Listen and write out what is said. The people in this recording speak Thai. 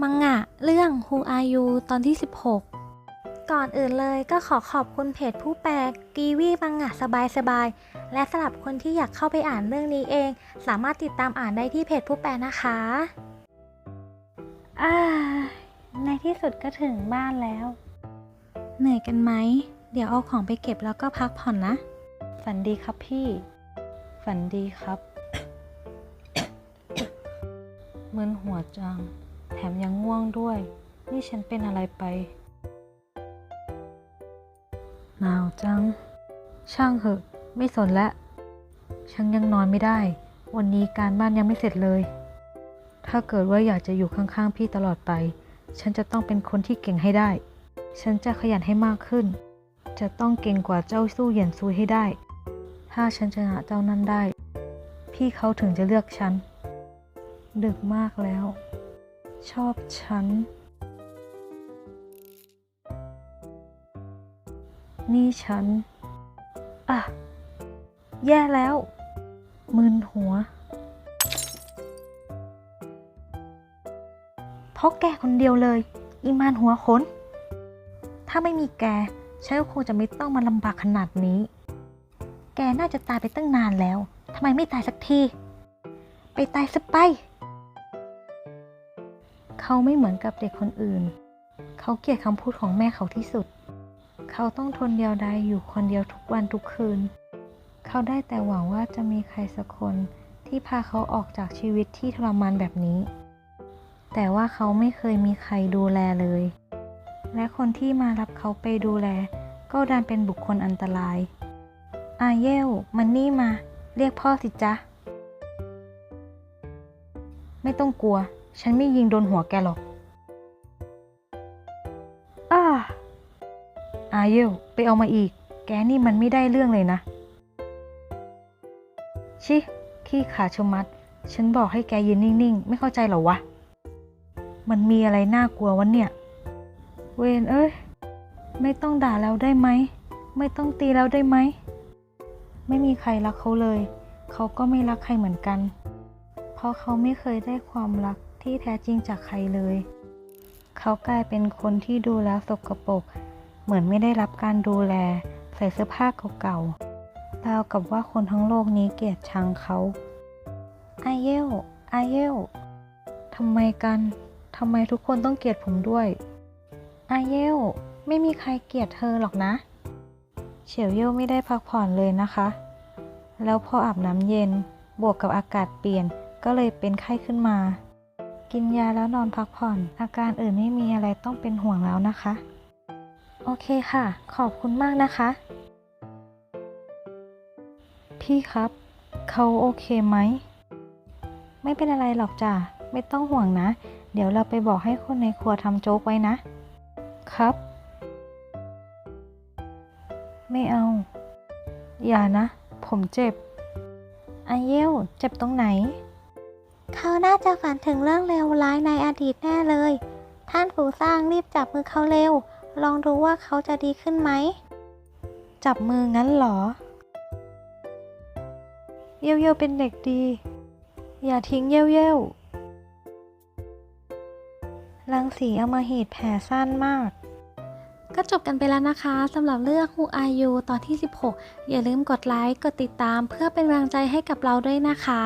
มังงะ เรื่อง Who Are You ตอนที่ 16 ก่อนอื่นเลยก็ขอขอบคุณเพจผู้แปลกีวีมังงะสบายๆ และสำหรับคนที่อยากเข้าไปอ่านเรื่องนี้เอง สามารถติดตามอ่านได้ที่เพจผู้แปลนะคะอ่าในที่สุดก็ถึงบ้านแล้ว เหนื่อยกันไหม เดี๋ยวเอาของไปเก็บแล้วก็พักผ่อนนะ ฝันดีครับพี่ ฝันดีครับมึนหัวจัง แถมยังง่วงด้วย นี่ฉันเป็นอะไรไปหนาวจัง ช่างเหอะ ไม่สนล้วฉันยังนอนไม่ได้ วันนี้การบ้านยังไม่เสร็จเลย ถ้าเกิดว่าอยากจะอยู่ข้างๆพี่ตลอดไป ฉันจะต้องเป็นคนที่เก่งให้ได้ ฉันจะขยันให้มากขึ้น จะต้องเก่งกว่าเจ้าสู้เหยียนซุยให้ได้ ถ้าฉันชนะเจ้านั้นได้ พี่เขาถึงจะเลือกฉัน ดึกมากแล้ว ชอบฉัน นี่ฉัน อะ แย่แล้ว มึนหัว เพราะแกคนเดียวเลย อีมานหัวขน ถ้าไม่มีแกฉันก็คงจะไม่ต้องมาลำบากขนาดนี้ แกน่าจะตายไปตั้งนานแล้ว ทำไมไม่ตายสักที ไปตายซะไป เขาไม่เหมือนกับเด็กคนอื่น เขาเกลียดคำพูดของแม่เขาที่สุด เขาต้องทนเดียวดายอยู่คนเดียวทุกวันทุกคืน เขาได้แต่หวังว่าจะมีใครสักคนที่พาเขาออกจากชีวิตที่ทรมานแบบนี้ แต่ว่าเขาไม่เคยมีใครดูแลเลย และคนที่มารับเขาไปดูแล ก็ดันเป็นบุคคลอันตราย อาเยลมันนี่มา เรียกพ่อสิจ๊ะ ไม่ต้องกลัว ฉันไม่ยิงโดนหัวแกหรอก อ้าอาเยลไปเอามาอีก แกนี่มันไม่ได้เรื่องเลยนะ ชิ ขี้ขาชมัด ฉันบอกให้แกยืนนิ่ง ๆ ไม่เข้าใจเหรอวะ มันมีอะไรน่ากลัววะเนี่ย เวนเอ้ย ไม่ต้องด่าแล้วได้ไหม ไม่ต้องตีแล้วได้ไหม ไม่มีใครรักเขาเลย เขาก็ไม่รักใครเหมือนกัน เพราะเขาไม่เคยได้ความรัก ที่แท้จริงจากใครเลย เขากลายเป็นคนที่ดูแล้วสกปรกเหมือนไม่ได้รับการดูแล ใส่เสื้อผ้าเก่าๆราวกับว่าคนทั้งโลกนี้เกลียดชังเขาอาเยลอาเยลทำไมกันทำไมทุกคนต้องเกลียดผมด้วยอาเยลไม่มีใครเกลียดเธอหรอกนะ เฉียวเย่ไม่ได้พักผ่อนเลยนะคะ แล้วพออาบน้ำเย็น บวกกับอากาศเปลี่ยน ก็เลยเป็นไข้ขึ้นมา กินยาแล้วนอนพักผ่อน อาการอื่นไม่มีอะไรต้องเป็นห่วงแล้วนะคะ โอเคค่ะ ขอบคุณมากนะคะ พี่ครับ เขาโอเคไหม ไม่เป็นอะไรหรอกจ้ะ ไม่ต้องห่วงนะ เดี๋ยวเราไปบอกให้คนในครัวทำโจ๊กไว้นะ ครับ ไม่เอา อย่านะ ผมเจ็บอาเยวเจ็บตรงไหน เขาน่าจะฝันถึงเรื่องเลวร้ายในอดีตแน่เลย ท่านผู้สร้างรีบจับมือเขาเร็ว ลองดูว่าเขาจะดีขึ้นไหม จับมืองั้นเหรอ เยวเยวเป็นเด็กดี อย่าทิ้งเยวเยวรังสีเอามาหีดแผลสั้นมาก ก็จบกันไปแล้วนะคะสำหรับเรื่อง Who Are You ตอนที่ 16 อย่าลืมกดไลค์ กดติดตามเพื่อเป็นกำลังใจให้กับเราด้วยนะคะ